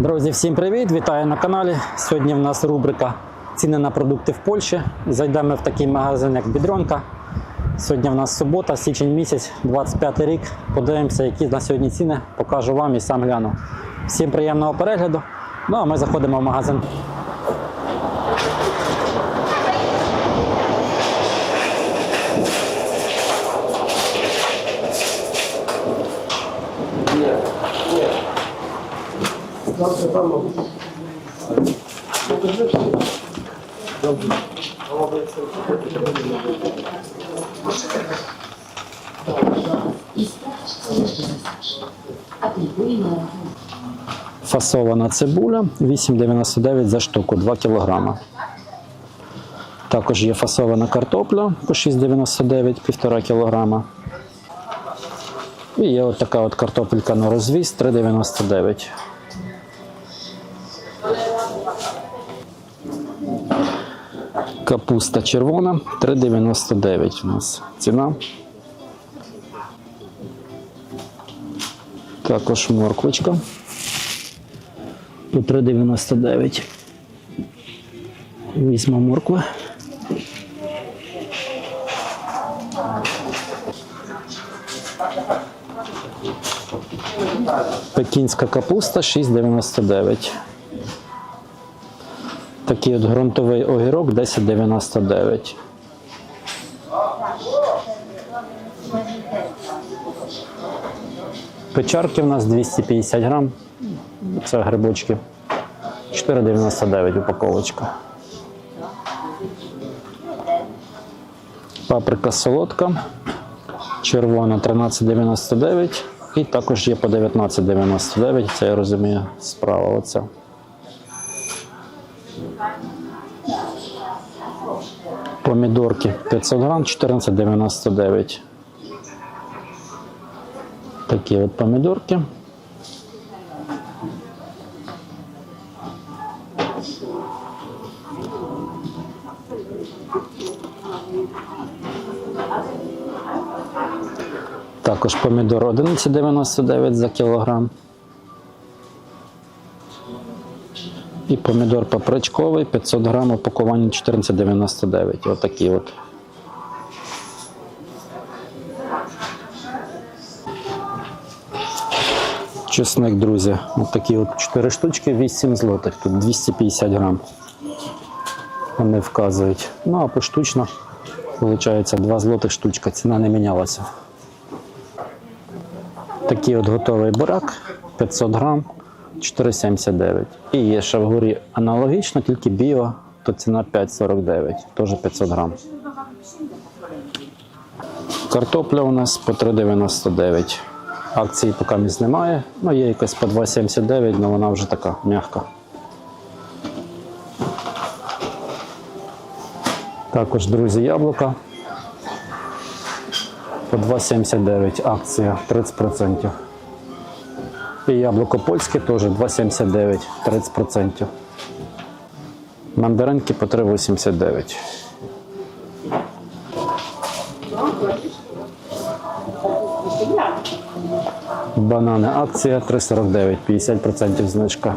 Друзі, всім привіт! Вітаю на каналі. Сьогодні в нас рубрика Ціни на продукти в Польщі. Зайдемо в такий магазин, як Бідронка. Сьогодні в нас субота, січень місяць, 25 рік. Подивимося, які на сьогодні ціни. Покажу вам і сам гляну. Всім приємного перегляду. Ну а ми заходимо в магазин. Фасована цибуля 8,99 за штуку, 2 кг. Також є фасована картопля по 6,99 1,5 кг. І є от така от картопелька на розвіз 3,99. Капуста червона 3,99 у нас ціна. Також морквочка по 3,99. Візьмемо моркви. Пекінська капуста 6,99. Такий от ґрунтовий огірок 10,99. Печарки у нас 250 грам. Це грибочки. 4,99 упаковочка. Паприка солодка. Червона 13,99. І також є по 19,99. Це я розумію справа оця. Помідорки 500 грам 14,99. Такі от помідорки. Також помідор 11,99 за кілограм. І помідор папричковий 500 грам упакування 14,99. Отакі от. Чесник, друзі. Ось такі от 4 штучки, 8 злотих. Тут 250 грам. Вони вказують. Ну а поштучно, виходить, 2 злотих штучка. Ціна не мінялася. Такий от готовий бурак 500 грам 4,79. І є ще вгорі аналогічно, тільки біо, то ціна 5,49, теж 500 грам. Картопля у нас по 3,99. Акції поки місць немає. Ну, є якась по 2,79, але вона вже така м'яка. Також, друзі, яблука. По 2,79 акція 30%. І яблуко польське теж 2,79, 30%. Мандаринки по 3,89. Банани акція 3,49, 50% знижка.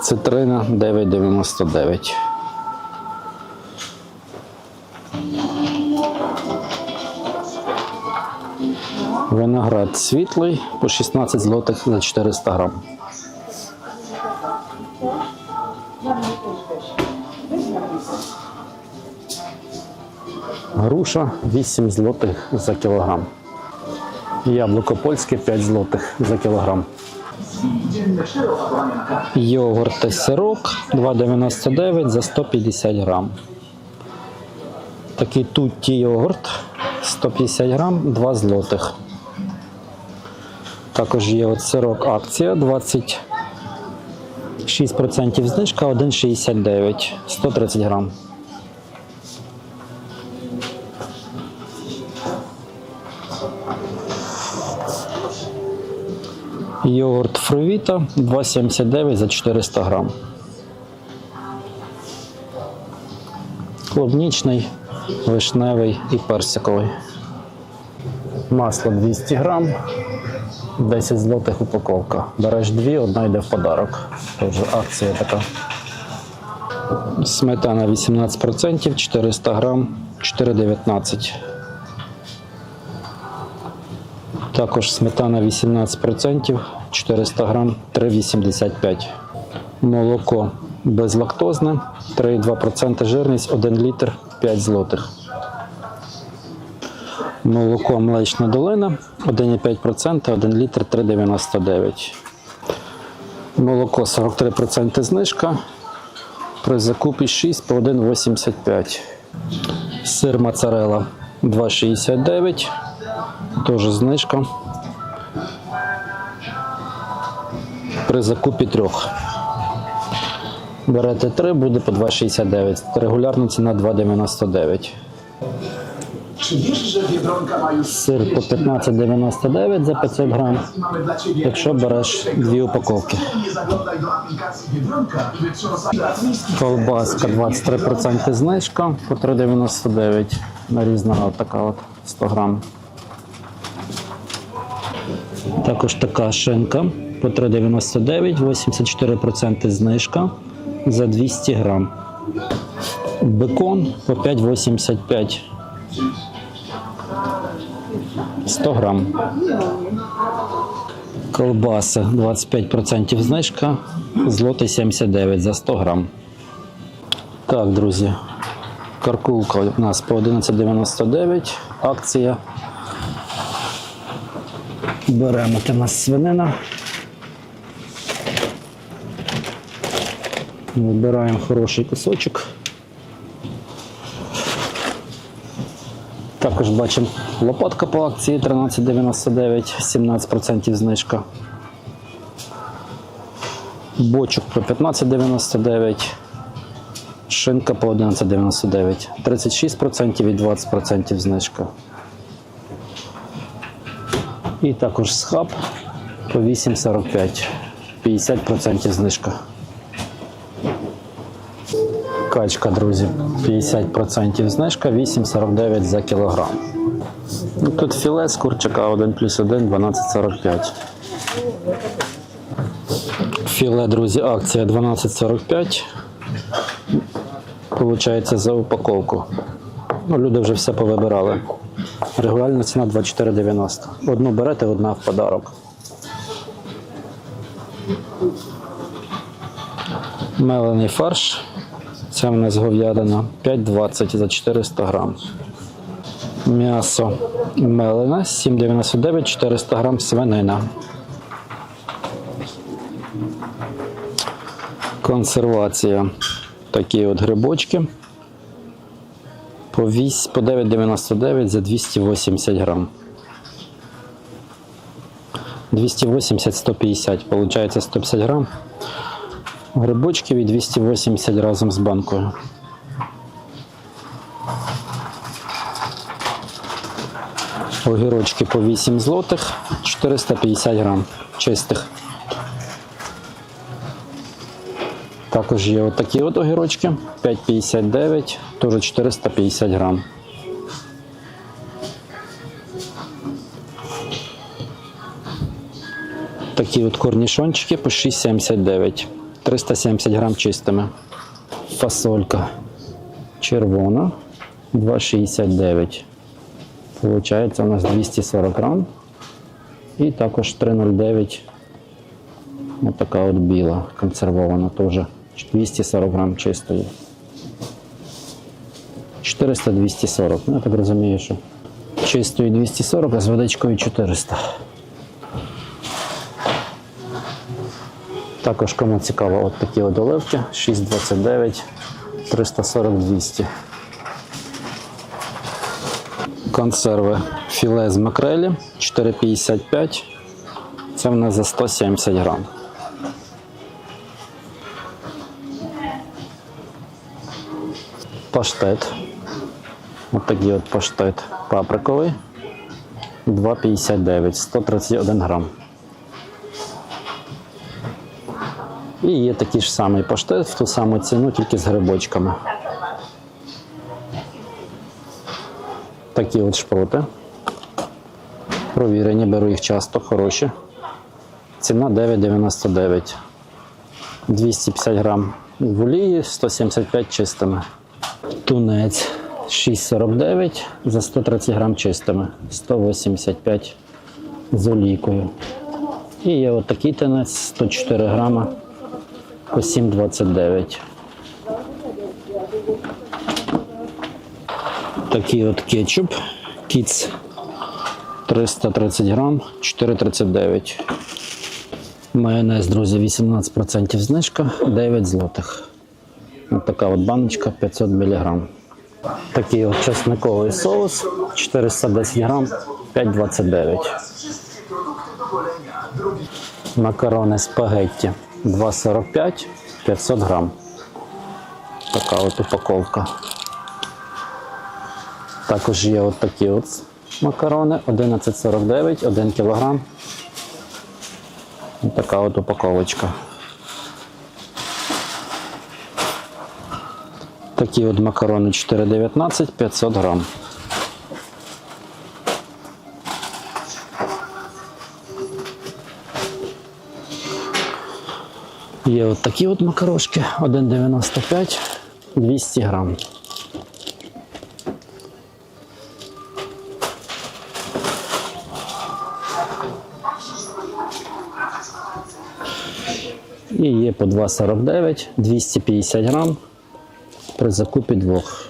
Цитрина 9,99. Виноград світлий по 16 злотих за 400 грам. Груша 8 злотих за кілограм. Яблуко польське 5 злотих за кілограм. Йогурт і сирок 2,99 за 150 грам. Такий тутті йогурт 150 грам 2 злотих. Також є от сирок акція 26% знижка 1,69 130 грам. Йогурт фрувіта 2,79 за 400 грам. Клубнічний, вишневий і персиковий. Масло 200 грам 10 злотих упаковка. Береш дві, одна йде в подарок. Тож акція така. Сметана 18%, 400 грам, 4,19. Також сметана 18%, 400 грам, 3,85. Молоко безлактозне, 3,2% жирність, 1 літр, 5 злотих. Молоко млечна долина 1,5%, 1 літр 3,99. Молоко 43% знижка. При закупі 6 по 1,85. Сир моцарелла 2,69. Теж знижка. При закупі трьох. Берете 3, буде по 2,69. Регулярна ціна 2,99. Czy wiesz, że Biedronka ma już Сир по 15,99 за 500 грам, mamy dla Ciebie якщо береш дві упаковки. Nie zaglądaj do aplikacji Biedronka i wytrząsaj latwiński Колбаска 23% знижка по 3,99 нарізана така от 100 грам. Також така шинка по 3,99, 84% знижка за 200 грам. Бекон по 5,85. 100 грам. Колбаси 25% знижка, злотий 79 за 100 грам. Так, друзі, каркулка у нас по 11,99, акція. Беремо у нас свинина. Вибираємо хороший кусочок. Також бачимо лопатка по акції 13,99, 17% знижка. Бочок по 15,99. Шинка по 11,99. 36% і 20% знижка. І також схаб по 8,45. 50% знижка. Качка, друзі, 50% знижка, 8,49 за кілограм. Ну, тут філе з курчака 1 плюс 1, 12,45. Філе, друзі, акція 12,45. Получається за упаковку. Ну, люди вже все повибирали. Регулярна ціна 24,90. Одну берете, одна в подарок. Мелений фарш. Це в нас говядина 5,20 за 400 грам. М'ясо мелене 7,99 400 грам свинина. Консервація. Такі от грибочки. По, 8, по 9,99 за 280 грам. 280-150, получається 150 грам. Грибочків і 280 разом з банкою. Огірочки по 8 злотих, 450 грам чистих. Також є отакі от огірочки 5,59, теж 450 грам. Такі от корнішончики по 6,79, 370 грам чистими. Фасолька червона 2,69. Получається у нас 240 грам. І також 3,09 Ось така от біла, консервована теж. 240 грам чистої. 400-240. Ну, я так розумію, що чистої 240, а з водичкою 400. Також кому цікаво, от такі от оливки 6,29, 340-200. Консерви філе з макрелі 4,55. Це в нас за 170 грам. Паштет. Ось такий от паштет паприковий. 2,59, 131 грам. І є такий ж самий паштет в ту саму ціну, тільки з грибочками. Такі от шпроти. Провірені, беру їх часто, хороші. Ціна 9,99. 250 грам в олії, 175 чистими. Тунець 6,49 за 130 грам чистими, 185 з олійкою. І є отакий тунець 104 грама по 7,29. Такий от кетчуп Кіц 330 грам, 4,39. Майонез, друзі, 18% знижка, 9 злотих. Ось така от баночка 500 мг. Такий от чесниковий соус 410 грам, 5,29. Макарони спагетті 2,45, 500 грам. Така от упаковка. Також є от такі от макарони 11,49, 1 кг. Ось така от упаковочка. Такі от макарони 4,19, 500 грам. Є от такі от макарошки 1,95, 200 грам. І є по 2,49, 250 грам при закупі двох.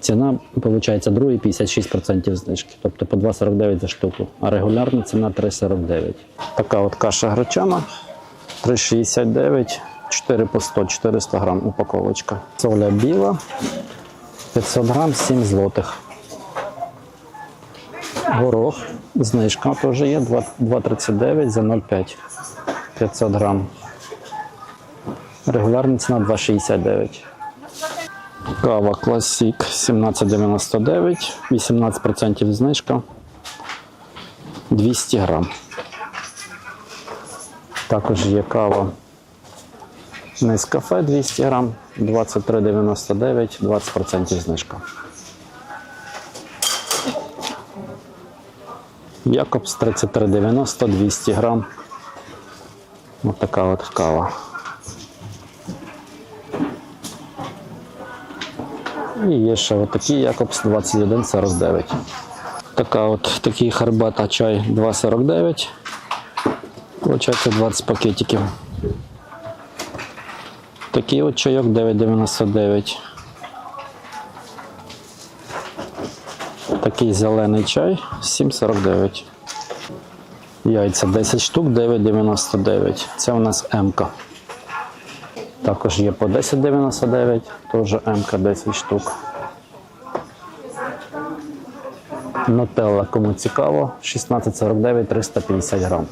Ціна, виходить, другий 56% знижки, тобто по 2,49 за штуку, а регулярна ціна 3,49. Така от каша гречана 3,69, 4 по 100, 400 грам упаковочка. Соля біла 500 грам, 7 злотих. Горох, знижка теж є, 2,39 за 0,5, 500 грам. Регулярна ціна 2,69. Кава Classic 17,99, 18% знижка, 200 грам. Також є кава Нескафе 200 грам, 23,99, 20% знижка. Якобс 33,90, 200 грам. Ось така от кава. І є ще отакий Якобс 21,49. Така от такий харбата чай 2,49. Получається 20 пакетиків. Такий от чайок 9,99. Такий зелений чай 7,49. Яйця 10 штук 9,99. Це у нас М-ка. Також є по 10,99, теж МК 10 штук. Нутелла, кому цікаво, 16,49 350 грам.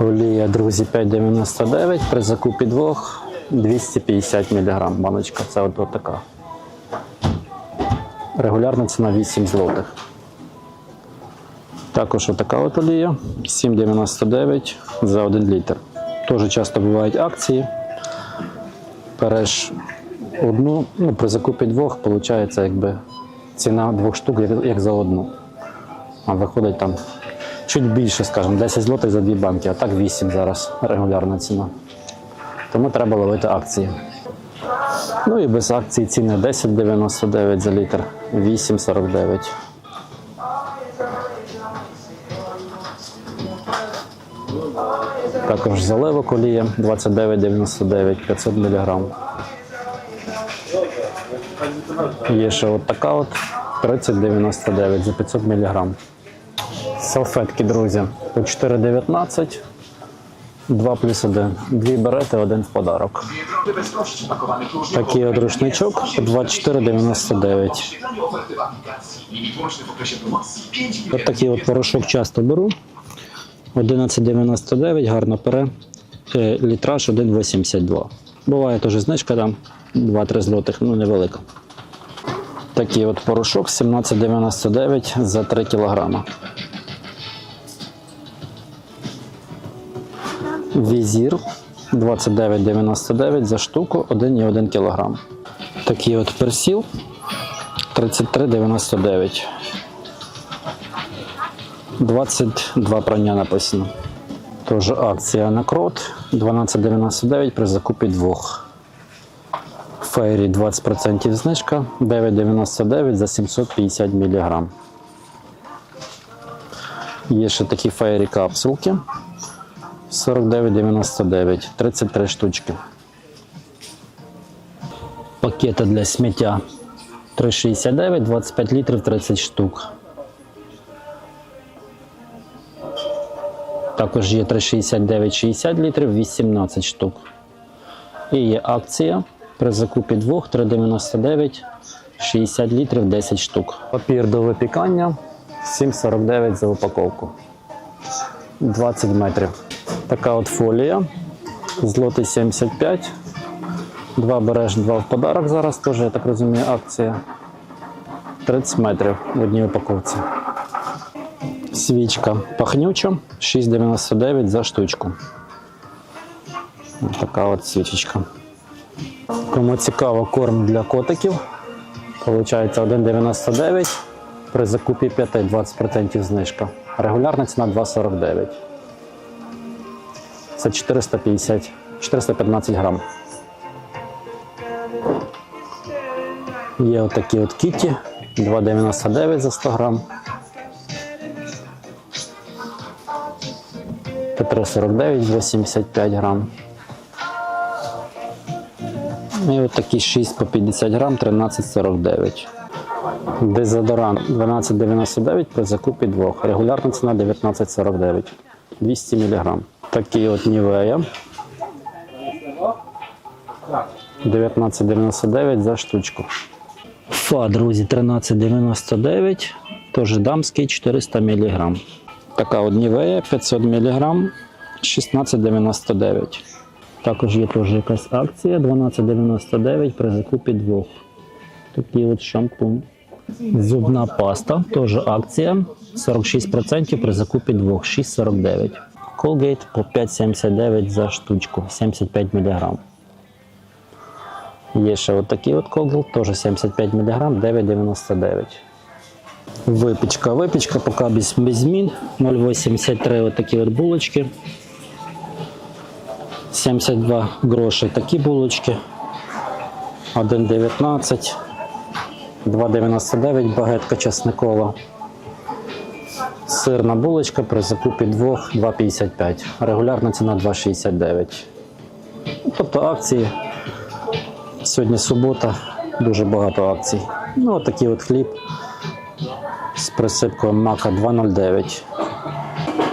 Олія, друзі, 5,99, при закупі двох 250 мг баночка. Це от, така. Регулярна ціна 8 злотих. Також отака от олія 7,99 за 1 літр. Теж часто бувають акції. Береш одну, ну, при закупі двох, виходить, якби ціна двох штук як за одну. А виходить там чуть більше, скажімо, 10 злотих за дві банки, а так 8 зараз регулярна ціна. Тому треба ловити акції. Ну і без акцій ціни 10,99 за літр, 8,49. Також заливок олія 29,99 500 мг. Є ще от така от 30,99 за 500 мг. Салфетки, друзі, по 4,19, 2 плюс 1. Дві берете, один в подарок. Такий от рушничок 24,99. Czytanie oferty w aplikacji. Limit łączny w okresie promocji 5 От такий от порошок часто беру. 11,99, гарно пере. Е, Літраж 1,82. Буває теж знижка там 2-3 злотих, ну невелика. Такий от порошок 17,99 за 3 кілограма. Візір 29,99 за штуку 1,1 кг. Такий от персіл 33,99. 22 прання написано. Теж акція на крот 12,99 при закупі двох. Фейрі 20% знижка 9,99 за 750 мг. Є ще такі фейрі капсулки 49,99, 33 штучки. Пакети для сміття 3,69, 25 літрів 30 штук. Також є 3,69 60 літрів 18 штук. І є акція при закупі двох 3,99 60 літрів 10 штук. Папір до випікання 7,49 за упаковку. 20 метрів. Така от фолія. Злотий 75. Два береш, два в подарок зараз теж, я так розумію, акція. 30 метрів в одній упаковці. Свічка пахнюча 6,99 за штучку. Така от свічечка. Кому цікаво, корм для котиків. Получається 1,99 при закупі 5 20% знижка. Регулярна ціна 2,49. Це 450, 415 грам. Є отакі от кіті 2,99 за 100 грам. Петро 49, 85 грам. І от такі 6 по 50 грам, 13,49. Дезодорант 12,99 при закупі двох. Регулярна ціна 19,49. 200 мг. Такий от Нівея. 19,99 за штучку. Фа, друзі, 13,99. Теж дамський 400 мг. Така от Нівея 500 мг 16,99. Також є теж якась акція 12,99 при закупі двох. Такий от шампунь. Зубна паста, теж акція 46% при закупі двох 6,49. Colgate по 5,79 за штучку, 75 мг. Є ще от такий от Colgate, теж 75 мг, 9,99. Випічка. Випічка поки без, без змін. 0,83 от такі от булочки. 72 гроші такі булочки. 1,19. 2,99 багетка часникова. Сирна булочка при закупі двох 2,55. Регулярна ціна 2,69. Ну, Тобто акції. Сьогодні субота, дуже багато акцій. Ну, от такий от хліб з присипкою мака 2,09.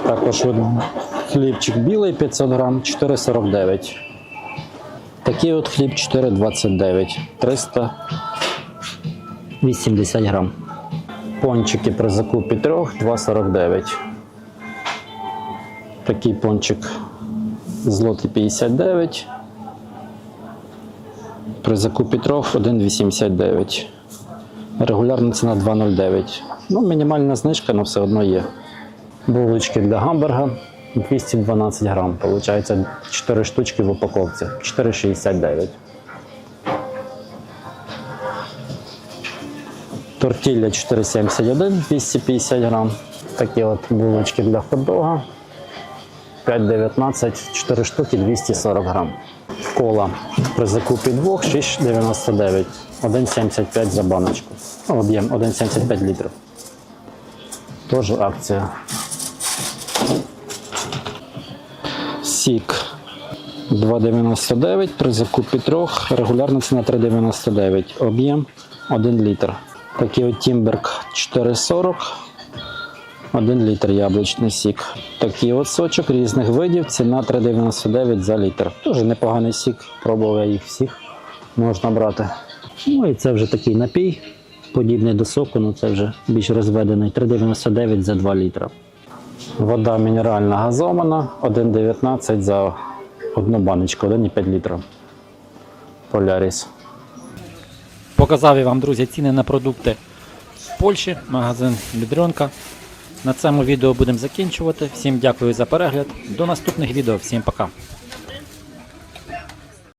Також от хлібчик білий 500 грам 4,49. Такий от хліб 4,29. 380 грам. Пончики при закупі трьох 2,49. Такий пончик злотий 59. При закупі трьох 1,89. Регулярна ціна 2,09. Ну, мінімальна знижка, але все одно є. Булочки для гамбурга 212 грам. Получається 4 штучки в упаковці. 4,69. Тортілля 4,71, 250 грам. Такі от булочки для хот-дога. 5,19, 4 штуки 240 грам. Кола при закупі двох 6,99, 1,75 за баночку. Ну, Об'єм 1,75 літрів. Теж акція. Сік 2,99 при закупі трьох. Регулярна ціна 3,99. Об'єм 1 літр. Такий от Тімберг 4,40. 1 літр яблучний сік. Такий от сочок різних видів. Ціна 3,99 за літр. Дуже непоганий сік. Пробував я їх всіх. Можна брати. Ну і це вже такий напій, подібний до соку, але це вже більш розведений. 3,99 за 2 літра. Вода мінеральна газована, 1,19 за одну баночку, 1,5 літра. Поляріс. Показав я вам, друзі, ціни на продукти в Польщі, магазин Бідренка. На цьому відео будемо закінчувати. Всім дякую за перегляд. До наступних відео. Всім пока.